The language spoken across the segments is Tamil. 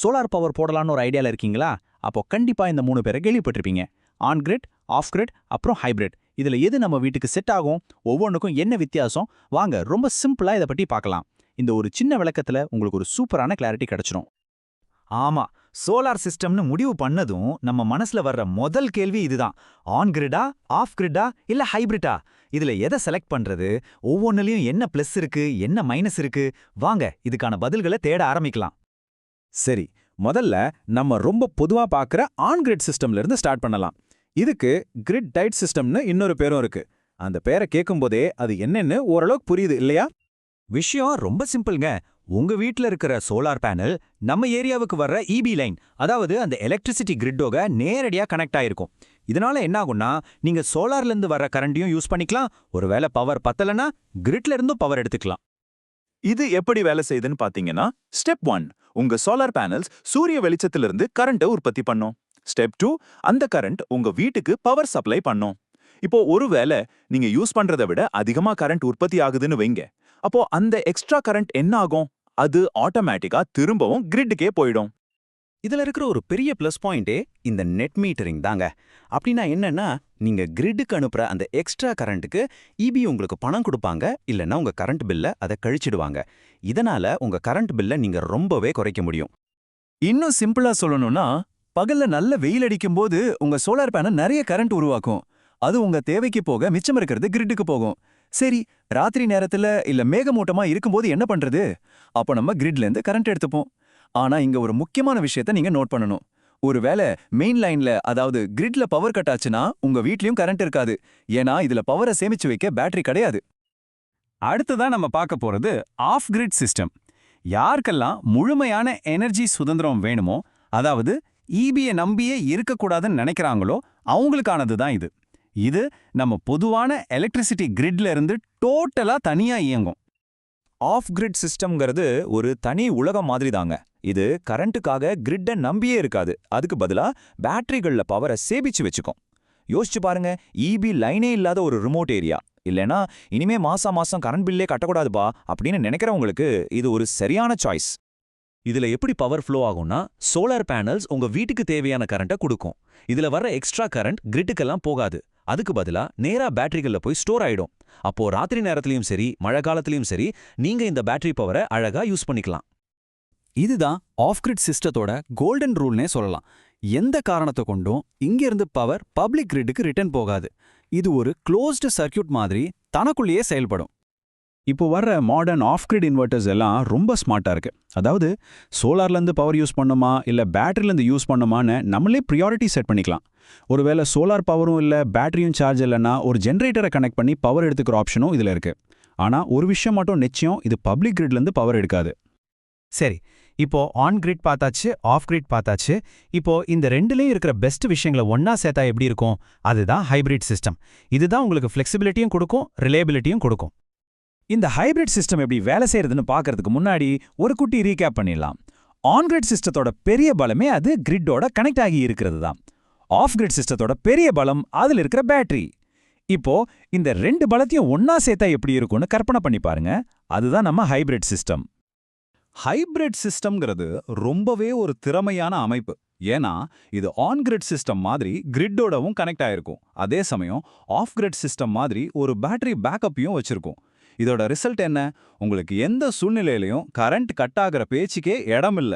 சோலார் பவர் போடலான்னு ஒரு ஐடியால இருக்கீங்களா? அப்போ கண்டிப்பா இந்த மூணு பேரை கேள்விப்பட்டிருப்பீங்க. ஆன் கிரிட் ஆஃப் கிரிட் அப்புறம் ஹைபிரிட். இதுல எது நம்ம வீட்டுக்கு செட் ஆகும்? ஒவ்வொன்றுக்கும் என்ன வித்தியாசம்? வாங்க ரொம்ப சிம்பிளா இதை பத்தி பார்க்கலாம். இந்த ஒரு சின்ன விளக்கத்துல உங்களுக்கு ஒரு சூப்பரான கிளாரிட்டி கிடைச்சிரும். ஆமா சோலார் சிஸ்டம்னு முடிவு பண்ணதும் நம்ம மனசுல வர்ற முதல் கேள்வி இதுதான். ஆன் கிரிடா ஆஃப் கிரிடா இல்ல ஹைபிரிட்டா? இதுல எதை செலக்ட் பண்றது? ஒவ்வொன்னுலயும் என்ன பிளஸ் இருக்கு என்ன மைனஸ் இருக்கு? வாங்க இதுக்கான பதில்களை தேட ஆரம்பிக்கலாம். சரி முதல்ல நம்ம ரொம்ப பொதுவா பார்க்குற ஆன் கிரிட் சிஸ்டம்ல இருந்து ஸ்டார்ட் பண்ணலாம். இதுக்கு கிரிட் டைட் சிஸ்டம்னு இன்னொரு பேரும் இருக்கு. அந்த பேரை கேட்கும்போதே அது என்னன்னு ஓரளவுக்கு புரியுது இல்லையா? விஷயம் ரொம்ப சிம்பிள்ங்க. உங்க வீட்ல இருக்கிற சோலார் பேனல் நம்ம ஏரியாவுக்கு வர்ற இபி லைன் அதாவது அந்த எலக்ட்ரிசிட்டி கிரிட்டோக நேரடியா கனெக்ட் ஆயிருக்கும். இதனால என்ன ஆகும்னா நீங்க சோலார்ல இருந்து வர்ற கரண்டையும் யூஸ் பண்ணிக்கலாம். ஒருவேளை பவர் பத்தலனா கிரிட்ல இருந்தும் பவர் எடுத்துக்கலாம். இது எப்படி வேலை செய்யுதுன்னு பாத்தீங்கன்னா ஸ்டெப் ஒன் உங்க சோலார் பேனல்ஸ் சூரிய வெளிச்சத்திலிருந்து கரண்ட்டை உற்பத்தி பண்ணும். ஸ்டெப் டூ அந்த கரண்ட் உங்க வீட்டுக்கு பவர் சப்ளை பண்ணும். இப்போ ஒருவேளை நீங்க யூஸ் பண்றதை விட அதிகமா கரண்ட் உற்பத்தி ஆகுதுன்னு வைங்க. அப்போ அந்த எக்ஸ்ட்ரா கரண்ட் என்ன ஆகும்? அது ஆட்டோமேட்டிக்கா திரும்பவும் கிரிட்டுக்கே போயிடும். இதுல இருக்கிற ஒரு பெரிய ப்ளஸ் பாயிண்டே இந்த நெட் மீட்டரிங் தாங்க. அப்படின்னா என்னன்னா நீங்க கிரிட்டுக்கு அனுப்புற அந்த எக்ஸ்ட்ரா கரண்ட்டுக்கு இபி உங்களுக்கு பணம் கொடுப்பாங்க இல்லைன்னா உங்க கரண்ட் பில்லை அதை கழிச்சிடுவாங்க. இதனால உங்க கரண்ட் பில்லை நீங்க ரொம்பவே குறைக்க முடியும். இன்னும் சிம்பிளா சொல்லணும்னா பகல்ல நல்ல வெயில் அடிக்கும்போது உங்க சோலார் பேனல் நிறைய கரண்ட் உருவாக்கும். அது உங்க தேவைக்கு போக மிச்சம் இருக்கிறது கிரிட்டுக்கு போகும். சரி ராத்திரி நேரத்துல இல்ல மேகமூட்டமா இருக்கும்போது என்ன பண்றது? அப்போ நம்ம கிரிட்ல இருந்து கரண்ட் எடுத்துப்போம். ஆனா இங்க ஒரு முக்கியமான விஷயத்த நீங்க நோட் பண்ணணும். ஒருவேளை மெயின் லைன்ல அதாவது கிரிட்ல பவர் கட் ஆச்சுன்னா உங்க வீட்லயும் கரண்ட் இருக்காது. ஏன்னா இதுல பவரை சேமிச்சு வைக்க பேட்டரி கிடையாது. அடுத்ததான் நம்ம பார்க்க போறது ஆஃப் கிரிட் சிஸ்டம் யாருக்கெல்லாம் முழுமையான எனர்ஜி சுதந்திரம் வேணுமோ அதாவது ஈபியை நம்பியே இருக்கக்கூடாதுன்னு நினைக்கிறாங்களோ அவங்களுக்கானது தான் இது. இது நம்ம பொதுவான எலக்ட்ரிசிட்டி கிரிட்ல இருந்து டோட்டலா தனியா இயங்கும். ஆஃப் கிரிட் சிஸ்டம்ங்கிறது ஒரு தனி உலகம் மாதிரி தாங்க இது கரண்ட்டுக்காக கிரிட்டை நம்பியே இருக்காது. அதுக்கு பதிலா பேட்டரிகள்ல பவரை சேமிச்சு வச்சுக்கும். யோசிச்சு பாருங்க இபி லைனே இல்லாத ஒரு ரிமோட் ஏரியா இல்லைனா இனிமே மாசம் மாசம் கரண்ட் பில்லே கட்டக்கூடாதுப்பா அப்படின்னு நினைக்கிறவங்களுக்கு இது ஒரு சரியான சாய்ஸ் இதுல எப்படி பவர் ஃப்ளோ ஆகும்னா சோலார் பேனல்ஸ் உங்க வீட்டுக்கு தேவையான கரண்ட்டை கொடுக்கும். இதுல வர எக்ஸ்ட்ரா கரண்ட் கிரிட்டுக்கெல்லாம் போகாது. அதுக்கு பதிலா நேரா பேட்டரிகள்ல போய் ஸ்டோர் ஆயிடும். அப்போ ராத்திரி நேரத்திலயும் சரி மழை காலத்திலயும் சரி நீங்க இந்த பேட்டரி பவரை அழகா யூஸ் பண்ணிக்கலாம். இதுதான் ஆஃப் கிரிட் சிஸ்டத்தோட கோல்டன் ரூல்னே சொல்லலாம். எந்த காரணத்தை கொண்டும் இங்கிருந்து பவர் பப்ளிக் கிரிட்டுக்கு ரிட்டர்ன் போகாது. இது ஒரு க்ளோஸ்டு சர்க்யூட் மாதிரி தனக்குள்ளேயே செயல்படும். இப்போ வர்ற மாடர்ன் ஆஃப் கிரிட் இன்வெர்ட்டர்ஸ் எல்லாம் ரொம்ப ஸ்மார்ட்டா இருக்கு. அதாவது சோலார்லேருந்து பவர் யூஸ் பண்ணுமா இல்ல பேட்டரிலேருந்து யூஸ் பண்ணுமான்னு நம்மளே ப்ரியாரிட்டி செட் பண்ணிக்கலாம். ஒருவேளை சோலார் பவரும் இல்ல பேட்டரியும் சார்ஜ் இல்லைன்னா ஒரு ஜென்ரேட்டரை கனெக்ட் பண்ணி பவர் எடுத்துக்கிற ஆப்ஷனும் இதுல இருக்கு. ஆனா ஒரு விஷயம் மட்டும் நிச்சயம் இது பப்ளிக் கிரிட்லேருந்து பவர் எடுக்காது. சரி இப்போ ஆன் கிரிட் பார்த்தாச்சு ஆஃப் கிரிட் பார்த்தாச்சு. இப்போ இந்த ரெண்டுலயும் இருக்கிற பெஸ்ட் விஷயங்களை ஒன்னா சேர்த்தா எப்படி இருக்கும்? அதுதான் ஹைபிரிட் சிஸ்டம் இதுதான் உங்களுக்கு ஃப்ளெக்சிபிலிட்டியும் கொடுக்கும் ரிலேபிலிட்டியும் கொடுக்கும். இந்த ஹைபிரிட் சிஸ்டம் எப்படி வேலை செய்யறதுன்னு பார்க்கறதுக்கு முன்னாடி ஒரு குட்டி ரீகேப் பண்ணிடலாம். ஆன் கிரிட் சிஸ்டத்தோட பெரிய பலமே அது கிரிட்டோட கனெக்ட் ஆகி இருக்கிறது தான். ஆஃப் கிரிட் சிஸ்டத்தோட பெரிய பலம் அதுல இருக்கிற பேட்டரி இப்போ இந்த ரெண்டு பலத்தையும் ஒன்னா சேர்த்தா எப்படி இருக்கும்னு கற்பனை பண்ணி பாருங்க. அதுதான் நம்ம ஹைபிரிட் சிஸ்டம் ஹைபிரிட் சிஸ்டம்ங்கிறது ரொம்பவே ஒரு திறமையான அமைப்பு. ஏன்னா இது ஆன் கிரிட் சிஸ்டம் மாதிரி கிரிட்டோடவும் கனெக்ட் ஆயிருக்கும். அதே சமயம் ஆஃப் கிரிட் சிஸ்டம் மாதிரி ஒரு பேட்டரி பேக்கப்பையும் வச்சிருக்கும். இதோட ரிசல்ட் என்ன? உங்களுக்கு எந்த சூழ்நிலையிலையும் கரண்ட் கட் ஆகிற பேச்சுக்கே இடம் இல்ல.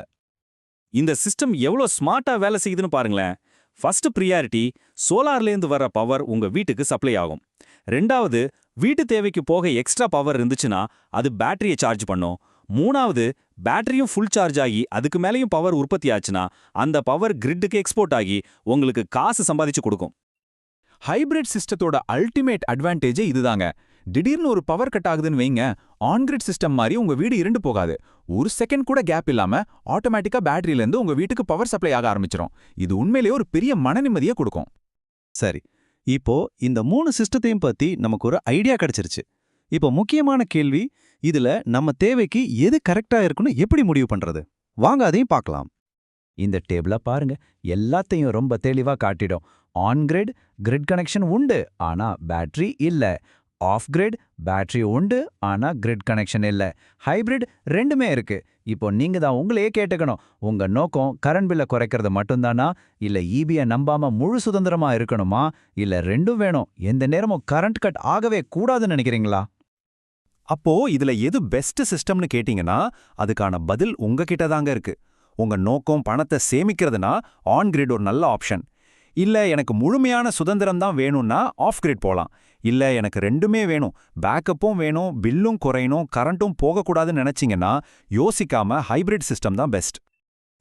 இந்த சிஸ்டம் எவ்வளோ ஸ்மார்ட்டா வேலை செய்யுதுன்னு பாருங்களேன். ஃபர்ஸ்ட் ப்ரியாரிட்டி சோலார்லேருந்து வர பவர் உங்க வீட்டுக்கு சப்ளை ஆகும். ரெண்டாவது வீட்டு தேவைக்கு போக எக்ஸ்ட்ரா பவர் இருந்துச்சுன்னா அது பேட்டரியை சார்ஜ் பண்ணும். மூணாவது பேட்டரியும் ஃபுல் சார்ஜ் ஆகி அதுக்கு மேலேயும் பவர் உற்பத்தி ஆச்சுன்னா அந்த பவர் கிரிட்டுக்கு எக்ஸ்போர்ட் ஆகி உங்களுக்கு காசு சம்பாதிச்சு கொடுக்கும். ஹைபிரிட் சிஸ்டத்தோட அல்டிமேட் அட்வான்டேஜே இதுதாங்க. திடீர்னு ஒரு பவர் கட் ஆகுதுன்னு வைங்க ஆன்கிரிட் சிஸ்டம் மாதிரி உங்க வீடு இருண்டு போகாது. ஒரு செகண்ட் கூட கேப் இல்லாம ஆட்டோமேட்டிக்கா பேட்டரியிலேருந்து உங்க வீட்டுக்கு பவர் சப்ளை ஆக ஆரம்பிச்சிரும். இது உண்மையிலேயே ஒரு பெரிய மன நிம்மதியை கொடுக்கும். சரி இப்போ இந்த மூணு சிஸ்டத்தையும் பத்தி நமக்கு ஒரு ஐடியா கிடைச்சிருச்சு. இப்போ முக்கியமான கேள்வி இதுல நம்ம தேவைக்கு எது கரெக்டா இருக்குன்னு எப்படி முடிவு பண்றது? வாங்க அதையும் பார்க்கலாம். இந்த டேபிள பாருங்க. எல்லாத்தையும் ரொம்ப தெளிவா காட்டிடும். ஆன் கிரிட் கிரிட் கனெக்ஷன் உண்டு ஆனா பேட்டரி இல்ல. ஆஃப் கிரிட் பேட்டரி உண்டு ஆனா கிரிட் கனெக்ஷன் இல்ல. ஹைபிரிட் ரெண்டுமே இருக்கு. இப்போ நீங்க தான் உங்களையே கேட்டுக்கணும். உங்க நோக்கம் கரண்ட் பில்லை குறைக்கிறது மட்டும்தானா? இல்ல ஈபியை நம்பாம முழு சுதந்திரமா இருக்கணுமா? இல்ல ரெண்டும் வேணும். எந்த நேரமும் கரண்ட் கட் ஆகவே கூடாதுன்னு நினைக்கிறீங்களா? அப்போ இதுல எது பெஸ்ட் சிஸ்டம்னு கேட்டீங்கன்னா அதுக்கான பதில் உங்ககிட்ட தாங்க இருக்கு. உங்க நோக்கம் பணத்தை சேமிக்கிறதுனா ஆன் கிரிட் ஒரு நல்ல ஆப்ஷன் இல்ல எனக்கு முழுமையான சுதந்திரம் தான் வேணும்னா ஆஃப் கிரிட் போலாம். இல்ல எனக்கு ரெண்டுமே வேணும். பேக்கப்பும் வேணும் பில்லும் குறையணும் கரண்ட்டும் போகக்கூடாதுன்னு நினைச்சீங்கன்னா யோசிக்காம ஹைபிரிட் சிஸ்டம் தான் பெஸ்ட்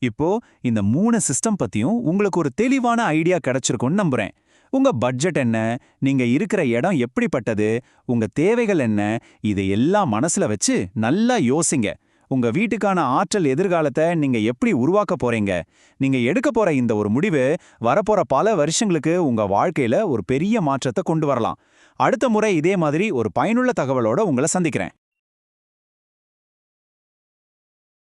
இப்போ இந்த மூணு சிஸ்டம் பத்தியும் உங்களுக்கு ஒரு தெளிவான ஐடியா கிடைச்சிருக்கும்னு நம்புறேன். உங்க பட்ஜெட் என்ன? நீங்க இருக்கிற இடம் எப்படிப்பட்டது? உங்க தேவைகள் என்ன? இதை எல்லாம் மனசுல வச்சு நல்லா யோசிங்க. உங்க வீட்டுக்கான ஆற்றல் எதிர்காலத்தை நீங்க எப்படி உருவாக்க போறீங்க? நீங்க எடுக்க போற இந்த ஒரு முடிவு வரப்போற பல வருஷங்களுக்கு உங்க வாழ்க்கையில ஒரு பெரிய மாற்றத்தை கொண்டு வரலாம். அடுத்த முறை இதே மாதிரி ஒரு பயனுள்ள தகவலோட உங்களை சந்திக்கிறேன்.